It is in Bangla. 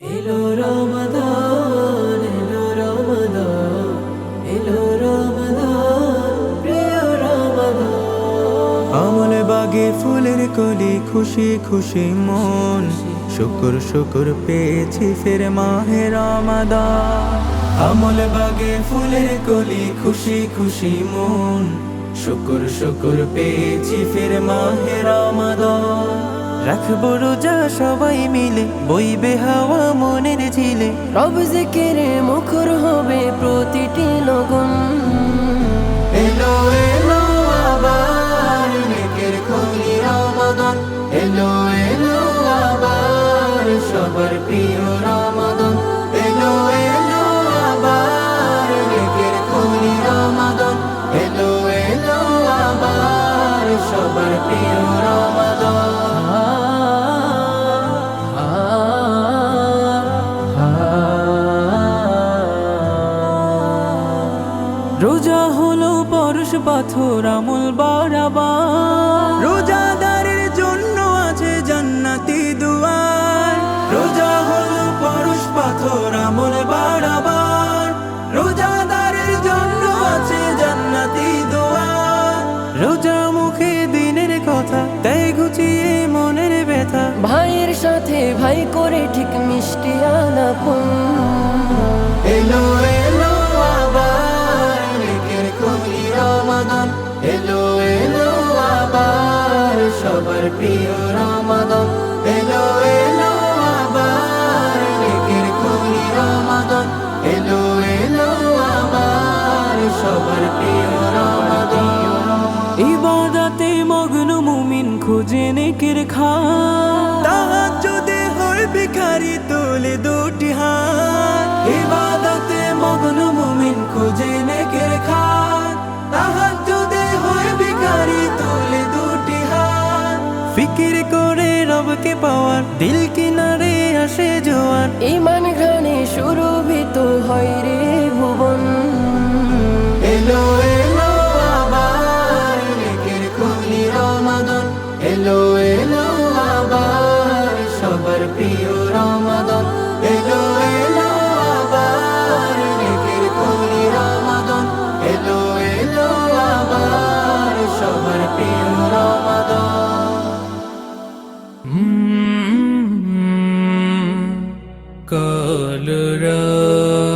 এলো রমাদান এলো রমাদান এলো রমাদান, প্রিয় রমাদান। আমল বাগে ফুলের কলি, খুশি খুশি মন, শুকুর শুকুর পেয়েছি ফের মাহে রমাদান। আমল বাগে ফুলের কলি, খুশি খুশি মন, শুকুর শুকুর পেয়েছি ফের মাহে রমাদান। রাখব রোজা সবাই মিলে বইবে হাওয়া মনের ঝিলে। রব জিকিরে মুখর হবে প্রতিটি লগন। এলো এলো আবার নেকের খনি রমাদান। এলো এলো আবার সবার প্রিয় পাথর আমল বাড়াবার। রোজাদারের জন্য আছে জান্নাতি দুয়ার। রোজা হলো পরশ পাথর আমল বাড়াবার। রোজাদারের জন্য আছে জান্নাতি দুয়ার। রোজা মুখে দিনের কথা তাই গুছিয়ে মনের ব্যথা। ভাইয়ের সাথে ভাই করে ঠিক মিষ্টি আলাপন সবার প্রিয় রমাদন এলো এলো আবার নেকের খনি রমাদন এলো এলো আবার সবার প্রিয় রমাদন। ইবাদতে মগ্ন মুমিন খুঁজে নেকের খা তাহাজ্জুদে হয় ভিখারি তোলে দুটি রবকে পাওয়ার। দিল কিনারে আসে জোয়ার। ইমান ঘানে সুরভিত হয় রে। 的人。